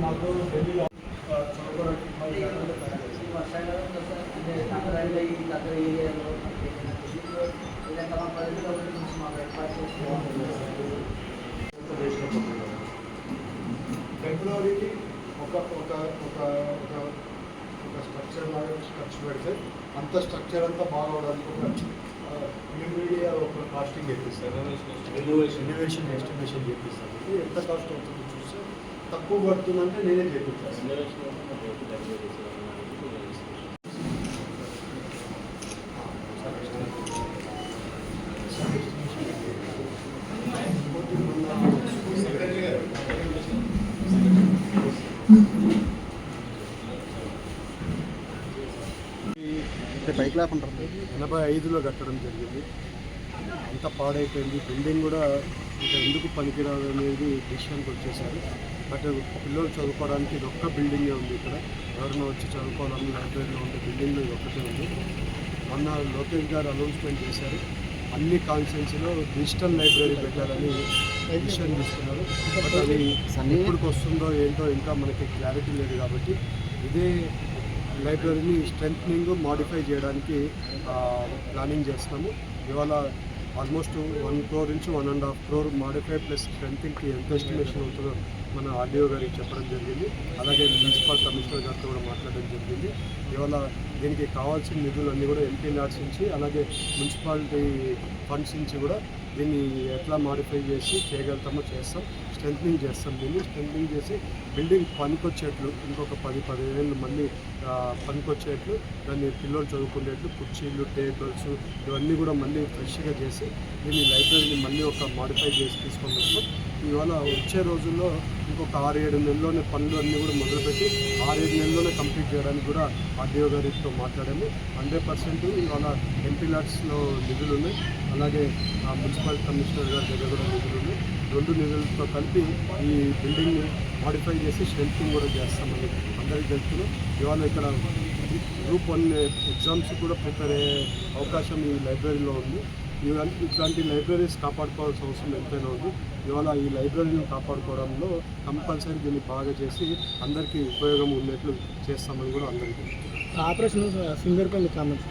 మాకు ఢిల్లీలో చదువుకోవడానికి ఈ వర్షాకాలం కోసం అంటే నగరాల్లో ఈ దగ్గర ఏరియాలో ఇలా తమ పరిధిలో గురించి మాకు ఏర్పాటు చేసి ఫిబ్రవరికి ఒక ఒక ఒక ఒక ఒక స్ట్రక్చర్ లాగా ఖర్చు పెడితే అంత స్ట్రక్చర్ అంతా బాగవడానికి ఒక మీడియా ఒక కాస్టింగ్ చేపిస్తారు. ఎలివేషన్ ఎస్టిమేషన్ చేపిస్తారు. ఇది ఎంత కాస్ట్ అవుతుందో చూస్తే తక్కువ పడుతుందంటే నేనే చేపిస్తాను. ఎనభై ఐదులో కట్టడం జరిగింది. అంత పాడైపోయింది. బిల్డింగ్ కూడా ఇంకా ఎందుకు పనికిరాదు అనేది డిసిషన్కి వచ్చేసారు. బట్ పిల్లలు చదువుకోవడానికి ఇది ఒక్క బిల్డింగే ఉంది ఇక్కడ. ఎవరైనా వచ్చి చదువుకోవాలని లైబ్రరీలో ఉండే బిల్డింగ్లో ఇది ఒక్కటే ఉంది. మొన్న లోకేష్ గారు అనౌన్స్మెంట్ చేశారు. అన్ని కాన్స్టిట్యున్సీలో డిజిటల్ లైబ్రరీ పెట్టాలని డిసిషన్ తీసుకున్నారు. బట్ అది ఎప్పటికి వస్తుందో ఏంటో ఇంకా మనకి క్లారిటీ లేదు కాబట్టి ఇదే లైబ్రరీని స్ట్రెంథనింగ్ మాడిఫై చేయడానికి ప్లానింగ్ చేస్తున్నాము. ఇవాళ ఆల్మోస్ట్ వన్ క్రోర్ నుంచి one and half crore modify plus స్ట్రెంథింగ్కి ఎంత ఎస్టిమేషన్ అవుతుందో మన ఆర్డీఓ గారికి చెప్పడం జరిగింది. అలాగే మున్సిపల్ కమిషనర్ గారితో కూడా మాట్లాడడం జరిగింది. ఇవాళ దీనికి కావాల్సిన నిధులన్నీ కూడా ఎంపీ లాడ్స్ నుంచి అలాగే మున్సిపాలిటీ ఫండ్స్ నుంచి కూడా దీన్ని ఎట్లా మాడిఫై చేసి చేయగలుగుతామో చేస్తాం. స్ట్రెంగ్ చేస్తాం. దీన్ని స్ట్రెంగ్ చేసి బిల్డింగ్ పనికొచ్చేట్లు ఇంకొక పది పదిహేను మళ్ళీ పనికొచ్చేట్లు దాన్ని పిల్లలు చదువుకునేట్లు కుర్చీలు టేబుల్స్ ఇవన్నీ కూడా మళ్ళీ ఫ్రెష్గా చేసి దీన్ని లైబ్రరీని మళ్ళీ ఒక మాడిఫై చేసి తీసుకొని వస్తాం ఇవాళ వచ్చే రోజుల్లో ఇంకొక ఆరు ఏడు నెలల్లోనే పనులు అన్నీ కూడా మొదలుపెట్టి ఆరు ఏడు నెలల్లోనే కంప్లీట్ చేయడానికి కూడా ఆర్డీఓ గారితో మాట్లాడాము. హండ్రెడ్ పర్సెంట్ ఇవాళ ఎంపీ లాట్స్లో నిధులు ఉన్నాయి అలాగే మున్సిపాలిటీ మున్సిపల్ కమిషనర్ గారి దగ్గర కూడా నిధులు ఉన్నాయి రెండు నిధులతో కలిపి ఈ బిల్డింగ్ని మాడిఫై చేసి స్ట్రెంతింగ్ కూడా చేస్తామని అందరికీ తెలుస్తున్నాం ఇవాళ ఇక్కడ గ్రూప్ వన్ ఎగ్జామ్స్ కూడా ప్రిపేర్ అయ్యే అవకాశం ఈ లైబ్రరీలో ఉంది. ఇవన్నీ ఇట్లాంటి లైబ్రరీస్ కాపాడుకోవాల్సిన అవసరం ఎంతైనా ఉంది. ఇవాళ ఈ లైబ్రరీని కాపాడుకోవడంలో కంపల్సరీ దీన్ని బాగా చేసి అందరికీ ఉపయోగం ఉండేట్లు చేస్తామని కూడా అందరికీ ఆపరేషన్ సింగర్ కొన్ని కామెంట్స్